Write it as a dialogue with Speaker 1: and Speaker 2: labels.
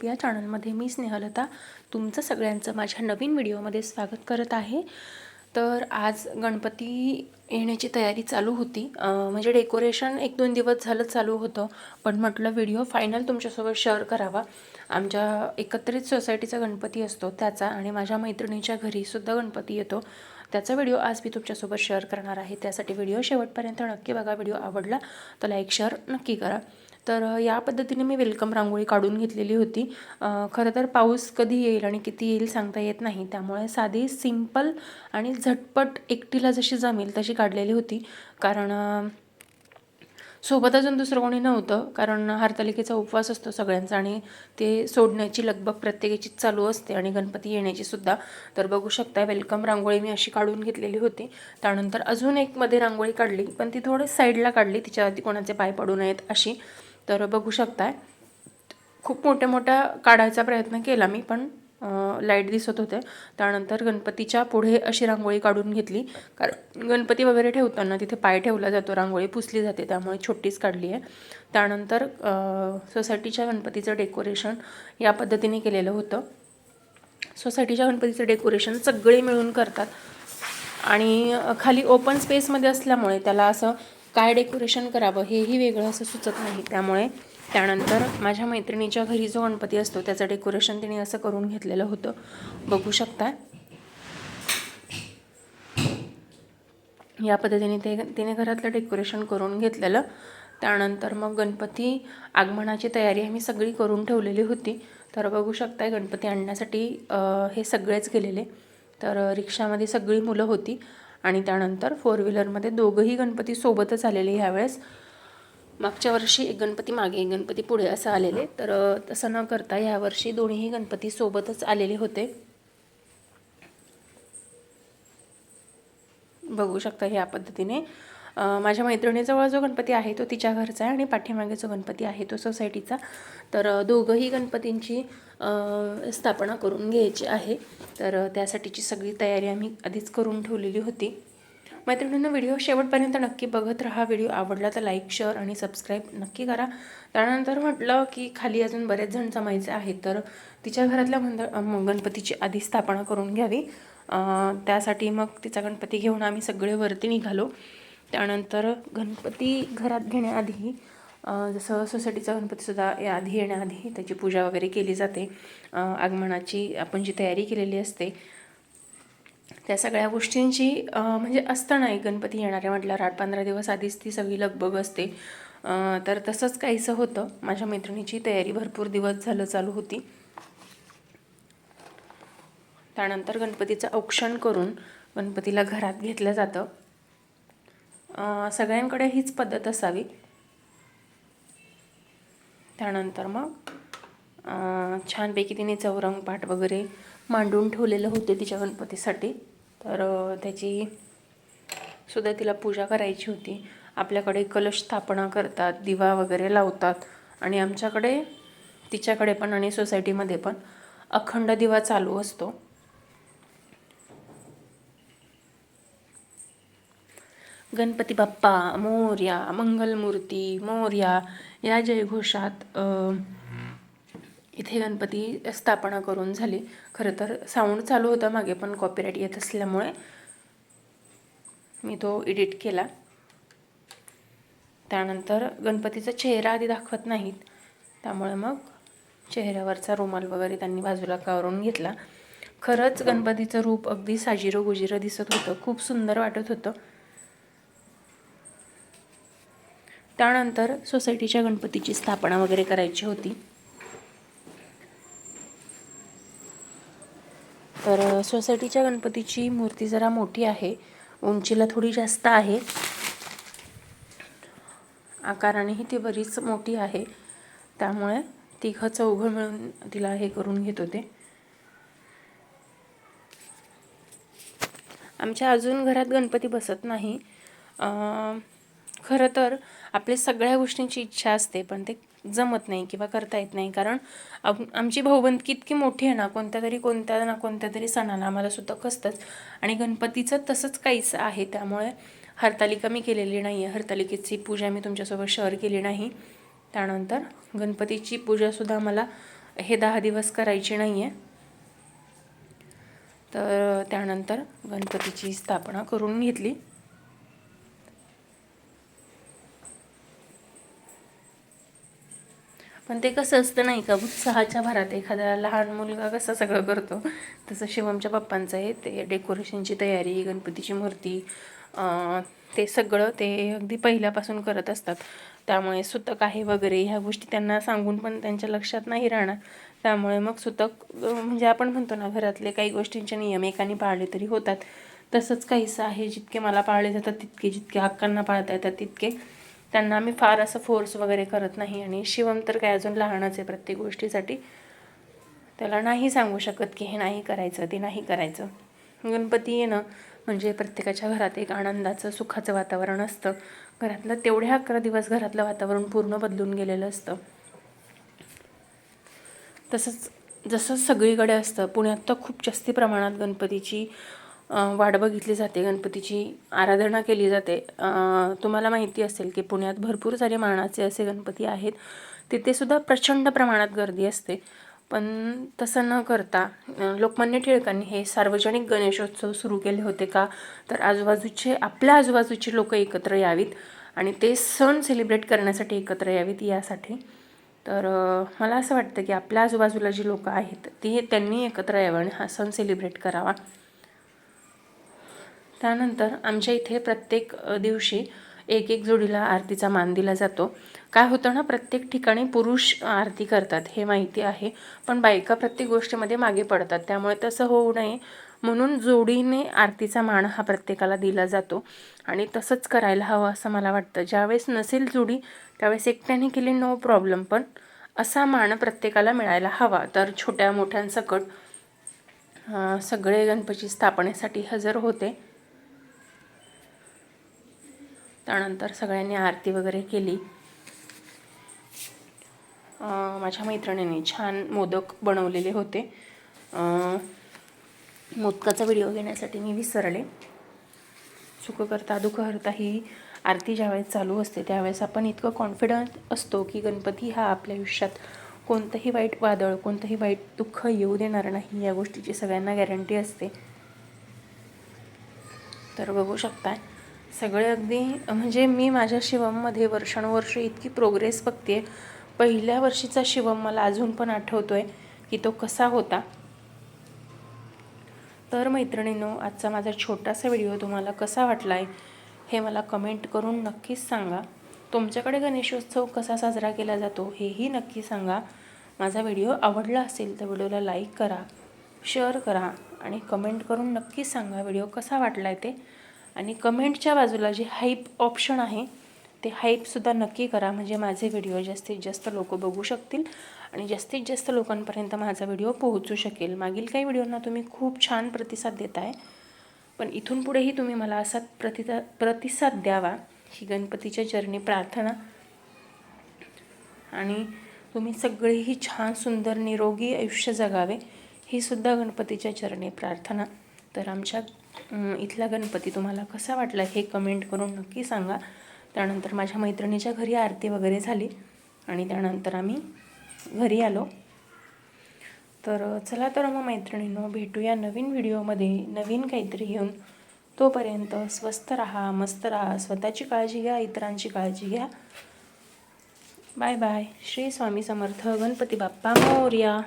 Speaker 1: Tip या चॅनलमध्ये मी स्नेहलता तुमचं सगळ्यांचं माझ्या नवीन व्हिडिओमध्ये स्वागत करत आहे. तर आज गणपती येण्याची तयारी चालू होती. म्हणजे डेकोरेशन एक दोन दिवस झालं चालू होतं पण म्हटलं व्हिडिओ फायनल तुमच्यासोबत शेअर करावा. आमच्या एकत्रित सोसायटीचा गणपती असतो त्याचा आणि माझ्या मैत्रिणीच्या घरीसुद्धा गणपती येतो. त्याचा व्हिडिओ आज मी तुमच्यासोबत शेअर करणार आहे. त्यासाठी व्हिडिओ शेवटपर्यंत नक्की बघा. व्हिडिओ आवडला तर लाईक शेअर नक्की करा. तर या पद्धतीने मी वेलकम रांगोळी काढून घेतलेली होती. खरं तर पाऊस कधी येईल आणि किती येईल सांगता येत नाही. त्यामुळे साधी सिंपल आणि झटपट एकटीला जशी जमेल तशी काढलेली होती. कारण सोबत अजून दुसरं कोणी नव्हतं कारण हरतालिकेचा उपवास असतो सगळ्यांचा आणि ते सोडण्याची लगबग प्रत्येकाचीच चालू असते आणि गणपती येण्याची सुद्धा. तर बघू शकता वेलकम रांगोळी मी अशी काढून घेतलेली होती. त्यानंतर अजून एक मध्ये रांगोळी काढली पण ती थोडी साईडला काढली तिच्या आधी कोणाचे पाय पडू नयेत अशी. तर बघू शकताय. खूप मोठ्या मोठ्या काढायचा प्रयत्न केला मी पण लाइट दिसत होते. त्यानंतर गणपतीच्या पुढे अशी रांगोळी काढून घेतली. कारण गणपती वगैरे ठेवताना तिथे पाय ठेवला जातो रांगोळी पुसली जाते त्यामुळे छोटीच काढली आहे. त्यानंतर सोसायटीच्या गणपतीचं डेकोरेशन या पद्धतीने केलेलं होतं. सोसायटीच्या गणपतीचं डेकोरेशन सगळे मिळून करतात. आणि खाली ओपन स्पेसमध्ये असल्यामुळे त्याला असं काय डेकोरेशन करावं हेही वेगळं असं सुचत नाही. त्यामुळे त्यानंतर माझ्या मैत्रिणीच्या घरी जो गणपती असतो त्याचं डेकोरेशन तिने असं करून घेतलेलं होतं. बघू शकता. या पद्धतीने ते तिने घरातलं डेकोरेशन करून घेतलेलं. त्यानंतर मग गणपती आगमनाची तयारी आम्ही सगळी करून ठेवलेली होती. तर बघू शकताय गणपती आणण्यासाठी हे सगळेच गेलेले. तर रिक्षामध्ये सगळी मुलं होती. आणि त्यानंतर फोर व्हीलरमध्ये दोघंही गणपती सोबतच आलेले ह्यावेळेस. मागच्या वर्षी एक गणपती मागे एक गणपती पुढे असं आलेले. तर तसं न करता ह्यावर्षी दोन्हीही गणपती सोबतच आलेले होते. बघू शकता ह्या पद्धतीने. माझ्या मैत्रिणीजवळ जो गणपती आहे तो तिच्या घरचा आहे आणि पाठीमागे जो गणपती आहे तो सोसायटीचा. तर दोघंही गणपतींची स्थापना करून घ्यायची आहे. तर त्यासाठीची सगळी तयारी आम्ही आधीच करून ठेवलेली होती. मैत्रिणींना व्हिडिओ शेवटपर्यंत नक्की बघत राहा. व्हिडिओ आवडला तर लाईक शेअर आणि सबस्क्राईब नक्की करा. त्यानंतर म्हटलं की खाली अजून बरेच जण जमायचे आहेत तर तिच्या घरातल्या मंद गणपतीची आधी स्थापना करून घ्यावी. त्यासाठी मग तिचा गणपती घेऊन आम्ही सगळे वरती निघालो. त्यानंतर गणपती घरात घेण्याआधी जसं सोसायटीचा गणपतीसुद्धा या आधी येण्याआधी त्याची पूजा वगैरे केली जाते. आगमनाची आपण जी तयारी केलेली असते त्या सगळ्या गोष्टींची म्हणजे असतं नाही गणपती येणारे म्हटल्यावर आठ पंधरा दिवस आधीच ती सगळी लगबग असते. तर तसंच काहीसं होतं. माझ्या मैत्रिणीची तयारी भरपूर दिवस झालं चालू होती. त्यानंतर गणपतीचं औक्षण करून गणपतीला घरात घेतलं जातं. सगळ्यांकडे हीच पद्धत असावी. त्यानंतर मग छानपैकी तिने चौरंग पाठ वगैरे मांडून ठेवलेलं होते तिच्या गणपतीसाठी. तर त्याची सुद्धा तिला पूजा करायची होती. आपल्याकडे कलश स्थापना करतात दिवा वगैरे लावतात आणि आमच्याकडे तिच्याकडे पण आणि सोसायटीमध्ये पण अखंड दिवा चालू असतो. गणपती बाप्पा मोर्या मंगलमूर्ती मोर्या या जयघोषात इथे गणपती स्थापना करून झाली. खरं तर साऊंड चालू होता मागे पण कॉपीराईट येत असल्यामुळे मी तो एडिट केला. त्यानंतर गणपतीचा चेहरा आधी दाखवत नाहीत. त्यामुळे मग चेहऱ्यावरचा रुमाल वगैरे त्यांनी बाजूला कावरून घेतला. खरंच गणपतीचं रूप अगदी साजिरं गुजिरं दिसत होतं. खूप सुंदर वाटत होतं. त्यानंतर सोसायटीच्या गणपतीची स्थापना वगैरे करायची होती. तर सोसायटीच्या गणपतीची मूर्ती जरा मोठी आहे. उंचीला थोडी जास्त आहे. आकारानेही ती बरीच मोठी आहे. त्यामुळे तिघं चौघं मिळून तिला हे करून घेत होते. आमच्या अजून घरात गणपती बसत नाही. खरं तर आपल्या सगळ्या गोष्टींची इच्छा असते पण ते जमत नाही किंवा करता येत नाही. कारण आम- आमची भाऊबंदकी इतकी मोठी आहे ना कोणत्या तरी कोणत्या ना कोणत्या तरी सणाला आम्हाला सुद्धा कसतंच. आणि गणपतीचं तसंच काहीच आहे त्यामुळे हरतालिका मी केलेली नाही आहे हरतालिकेची पूजा मी तुमच्यासोबत शेअर केली नाही. त्यानंतर गणपतीची पूजासुद्धा मला हे दहा दिवस करायची नाही आहे तर त्यानंतर गणपतीची स्थापना करून घेतली. पण ते कसं असतं नाही का उत्साहाच्या भरात एखादा लहान मुलगा कसा सगळं करतो. तसं शिवमच्या पप्पांचं आहे ते डेकोरेशनची तयारी गणपतीची मूर्ती ते सगळं ते अगदी पहिल्यापासून करत असतात. त्यामुळे सुतक आहे वगैरे ह्या गोष्टी त्यांना सांगून पण त्यांच्या लक्षात नाही राहणार. त्यामुळे मग सुतक म्हणजे आपण म्हणतो ना घरातले काही गोष्टींचे नियम एकाने पाळले तरी होतात. तसंच काहीसं आहे जितके मला पाळले जातात तितके जितके हक्कांना पाळता येतात तितके. त्यांना मी फार असं फोर्स वगैरे करत नाही. आणि शिवम तर काय अजून लहानच आहे प्रत्येक गोष्टीसाठी. त्याला नाही सांगू शकत की हे नाही करायचं ते नाही करायचं. गणपती येणं म्हणजे प्रत्येकाच्या घरात एक आनंदाचं सुखाचं वातावरण असतं. घरातलं तेवढ्या अकरा दिवस घरातलं वातावरण पूर्ण बदलून गेलेलं असतं. तसंच जसं सगळीकडे असतं. पुण्यात तर खूप जास्ती प्रमाणात गणपतीची वाट बघितली जाते गणपतीची आराधना केली जाते. तुम्हाला माहिती असेल की पुण्यात भरपूर सारे मानाचे असे गणपती आहेत. तिथे सुद्धा प्रचंड प्रमाणात गर्दी असते. पण तसं न करता लोकमान्य टिळकांनी हे सार्वजनिक गणेशोत्सव सुरू केले होते का? तर आजूबाजूचे आपल्या आजूबाजूचे लोक एकत्र यावीत आणि ते सण सेलिब्रेट करण्यासाठी एकत्र यावीत यासाठी. तर मला असं वाटतं की आपल्या आजूबाजूला जी लोकं आहेत ती त्यांनी एकत्र यावं आणि हा सण सेलिब्रेट करावा. त्यानंतर आमच्या इथे प्रत्येक दिवशी एक एक जोडीला आरतीचा मान दिला जातो. काय होतं ना प्रत्येक ठिकाणी पुरुष आरती करतात हे माहिती आहे. पण बायका प्रत्येक गोष्टीमध्ये मागे पडतात. त्यामुळे तसं होऊ नये. म्हणून जोडीने आरतीचा मान हा प्रत्येकाला दिला जातो. आणि तसंच करायला हवं असं मला वाटतं. ज्यावेळेस नसेल जोडी त्यावेळेस एकट्याने केली नो प्रॉब्लेम पण असा मान प्रत्येकाला मिळायला हवा. तर छोट्या मोठ्यांसकट सगळे गणपती स्थापनेसाठी हजर होते. त्यानंतर सगळ्यांनी आरती वगैरे केली. माझ्या मैत्रिणीने छान मोदक बनवलेले होते. मोदकाचा व्हिडिओ घेण्यासाठी मी विसरले. सुख करता दुःख ही आरती ज्यावेळेस चालू असते त्यावेळेस आपण इतकं कॉन्फिडंट असतो की गणपती हा आपल्या आयुष्यात कोणतंही वाईट वादळ कोणतंही वाईट दुःख येऊ देणार नाही या गोष्टीची सगळ्यांना गॅरंटी असते. तर बघू शकताय. सगळे अगदी म्हणजे मी माझ्या शिवममध्ये वर्षानुवर्ष इतकी प्रोग्रेस बघते. पहिल्या वर्षीचा शिवम मला अजून पण आठवतो आहे की तो कसा होता. तर मैत्रिणींनो आजचा माझा छोटासा व्हिडिओ तुम्हाला कसा वाटला आहे हे मला कमेंट करून नक्कीच सांगा. तुमच्याकडे गणेशोत्सव कसा साजरा केला जातो हेही नक्की सांगा. माझा व्हिडिओ आवडला असेल तर व्हिडिओला लाईक करा शेअर करा आणि कमेंट करून नक्कीच सांगा व्हिडिओ कसा वाटला आहे ते. आणि कमेंटच्या बाजूला जे हाईप ऑप्शन आहे ते हाईपसुद्धा नक्की करा. म्हणजे माझे व्हिडिओ जास्तीत जास्त लोक बघू शकतील आणि जास्तीत जास्त लोकांपर्यंत माझा व्हिडिओ पोहोचू शकेल. मागील काही व्हिडिओंना तुम्ही खूप छान प्रतिसाद देत आहे पण इथून पुढेही तुम्ही मला असा प्रतिदा प्रतिसाद द्यावा ही गणपतीच्या चरणी प्रार्थना. आणि तुम्ही सगळेही छान सुंदर निरोगी आयुष्य जगावे ही सुद्धा गणपतीच्या चरणी प्रार्थना. तर आमच्या इथला गणपती तुम्हाला कसा वाटला हे कमेंट करून नक्की सांगा. त्यानंतर माझ्या मैत्रिणीच्या घरी आरती वगैरे झाली आणि त्यानंतर आम्ही घरी आलो. तर चला तर मग मैत्रिणींनो भेटूया नवीन व्हिडिओमध्ये. नवीन काहीतरी घेऊन. तोपर्यंत स्वस्त राहा मस्त राहा. स्वतःची काळजी घ्या इतरांची काळजी घ्या. Bye bye. श्री स्वामी समर्थ गणपती बाप्पा मोर्या.